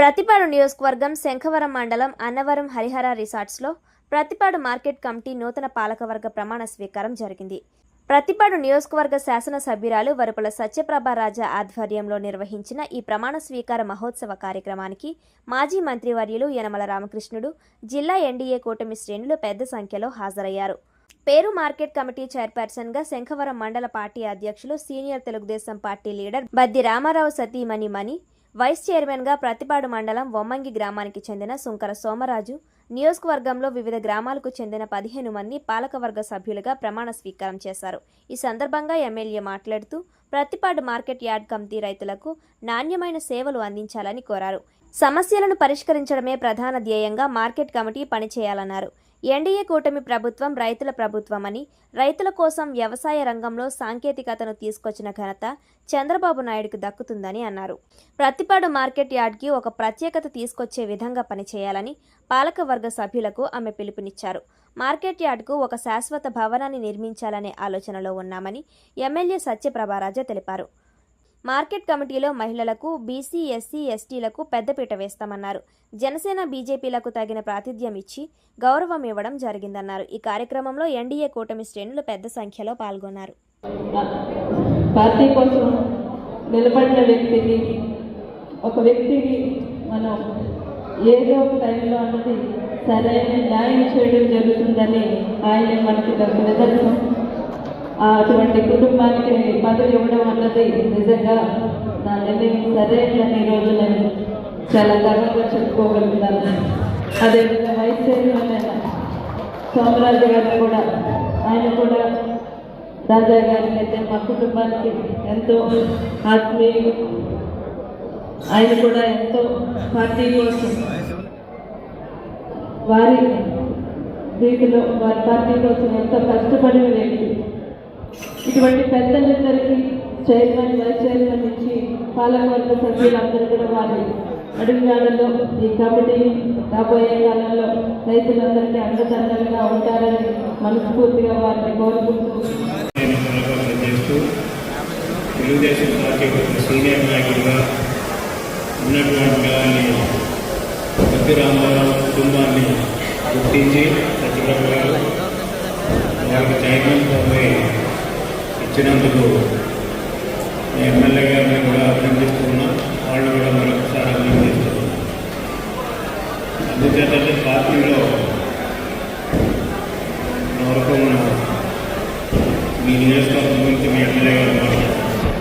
ప్రతిపాడు నియోజకవర్గం శంఖవరం మండలం అన్నవరం హరిహర రిసార్ట్స్లో ప్రతిపాడు మార్కెట్ కమిటీ నూతన పాలకవర్గ ప్రమాణ స్వీకారం జరిగింది. ప్రతిపాడు నియోజకవర్గ శాసనసభ్యురాలు వరుపుల సత్యప్రభ రాజా ఆధ్వర్యంలో నిర్వహించిన ఈ ప్రమాణ స్వీకార మహోత్సవ కార్యక్రమానికి మాజీ మంత్రివర్యులు యనమల రామకృష్ణుడు జిల్లా ఎన్డీఏ కూటమి శ్రేణులు పెద్ద సంఖ్యలో హాజరయ్యారు. పేరు మార్కెట్ కమిటీ చైర్పర్సన్గా శంఖవరం మండల పార్టీ అధ్యక్షులు senior Telugu Desam party leader Baddi Ramarao సతీమణి మణి వైస్ చైర్మన్గా ప్రతిపాడు మండలం వొమ్మంగి గ్రామానికి చెందిన సుంకర సోమరాజు నియోజకవర్గంలో వివిధ గ్రామాలకు చెందిన పదిహేను మంది పాలకవర్గ సభ్యులుగా ప్రమాణ స్వీకారం చేశారు. ఈ సందర్భంగా ఎమ్మెల్యే మాట్లాడుతూ ప్రతిపాడు మార్కెట్ యార్డ్ కమిటీ రైతులకు నాణ్యమైన సేవలు అందించాలని కోరారు. సమస్యలను పరిష్కరించడమే ప్రధాన ధ్యేయంగా మార్కెట్ కమిటీ పనిచేయాలన్నారు. ఎన్డీఏ కూటమి ప్రభుత్వం రైతుల ప్రభుత్వమని రైతుల కోసం వ్యవసాయ రంగంలో సాంకేతికతను తీసుకొచ్చిన ఘనత చంద్రబాబు నాయుడుకు దక్కుతుందని అన్నారు. ప్రతిపాడు మార్కెట్ యార్డ్కి ఒక ప్రత్యేకత తీసుకొచ్చే విధంగా పనిచేయాలని పాలకవర్గ సభ్యులకు ఆమె పిలుపునిచ్చారు. మార్కెట్ యార్డ్కు ఒక శాశ్వత భవనాన్ని నిర్మించాలనే ఆలోచనలో ఉన్నామని ఎమ్మెల్యే సత్యప్రభారాజ తెలిపారు. మార్కెట్ కమిటీలో మహిళలకు బీసీ ఎస్సీ ఎస్టీలకు పెద్దపీట వేస్తామన్నారు. జనసేన బీజేపీలకు తగిన ప్రాతిథ్యం ఇచ్చి గౌరవం ఇవ్వడం జరిగిందన్నారు. ఈ కార్యక్రమంలో ఎన్డీఏ కూటమి శ్రేణులు పెద్ద సంఖ్యలో పాల్గొన్నారు. పార్టీ కోసం నిలబడిన వ్యక్తికి ఒక వ్యక్తికి మనం ఏదో ఒక టైంలో అన్నది సరైన న్యాయం చేయడం జరుగుతుందని ఆయన మనకి ఒక నిదర్శనం. అటువంటి కుటుంబానికి పదవి ఇవ్వడం అన్నది నిజంగా నా నిర్ణయం సరైనదని ఈరోజు నేను చాలా గర్వంగా చెప్పుకోగలుగుతాను. అదేవిధంగా వైస్ చైర్మన్ సోమరాజు గారు కూడా ఆయన కూడా రాజా గారికి అయితే మా కుటుంబానికి ఎంతో ఆత్మీయులు ఆయన కూడా ఎంతో పార్టీ కోసం వారి వీటిలో వారి పార్టీ కోసం ఎంతో కష్టపడిన వ్యక్తి. ఇటువంటి పెద్దలందరికీ చైర్మన్ వైస్ చైర్మన్ నుంచి పాలకవర్గ సభ్యులందరూ కూడా వారి అడుగుజాడల్లో ఈ కమిటీ రాబోయే కాలంలో రైతులందరికీ అండదండలుగా ఉంటారని మనస్ఫూర్తిగా వారిని కోరుకుంటూ తెలుగుదేశం పార్టీ సీనియర్ నాయకుడిగా ఉన్నటువంటి రామారావు కుటుంబాన్ని గుర్తించి సత్యప్రభ గారు వాళ్ళకి చైర్మన్ పదవి ఇచ్చినందుకు నేను ఎమ్మెల్యే గారిని కూడా అభినందిస్తున్నా. వాళ్ళు కూడా మరొకసారి అభినందిస్తున్నాను అందుచేతంటే పార్టీలో వరకు మనం మీ నియోజకవర్గం గురించి మీ ఎమ్మెల్యే గారు మాట్లాడుతున్నారు.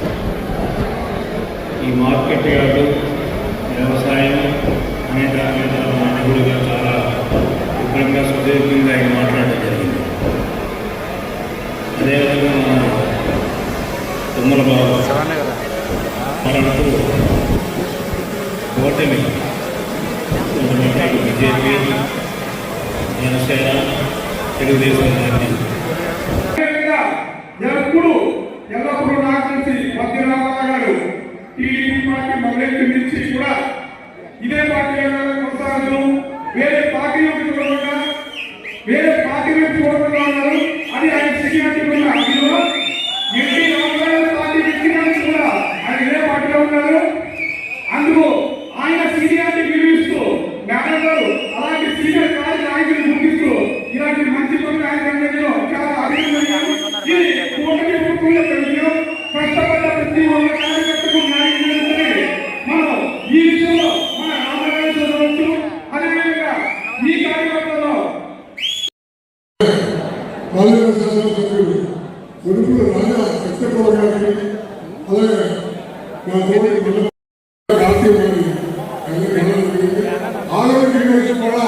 ఈ మార్కెట్ యార్డు వ్యవసాయం అనే దాని మీద మానవుడిగా చాలా విపులంగా సుదీర్ఘంగా ఆయన మాట్లాడడం జరిగింది అదేవిధంగా మన మరణకు ఓటమి. కొంతమంది బీజేపీ జనసేన తెలుగుదేశం పార్టీ. ఎప్పుడు ఎల్లప్పుడూ నాకు తెలిసి రామారావు గారు టీడీపీ పార్టీ మొదలెట్టి నుంచి కూడా ఇదే పార్టీలో కొనసాగుతూ వేరే పార్టీ వేరే పార్టీ నుంచి చూడకుండా ఉన్న ఉన్నారు అందుకు ఆయన సీనియారిటీ విలువిస్తూ మేడం గారు అలాంటి సీనియర్ కాలేజ్ నాయకులు ముగిస్తూ ఇలాంటి మంచి పనులు ఆయన నేను చాలా అభినందనలు ఇది కూటమి కుటుంబంలో కలిగిన కష్టపడ్డ ప్రతి ఒక్క కార్యకర్తకు అలాగే ఆలోచించ కూడా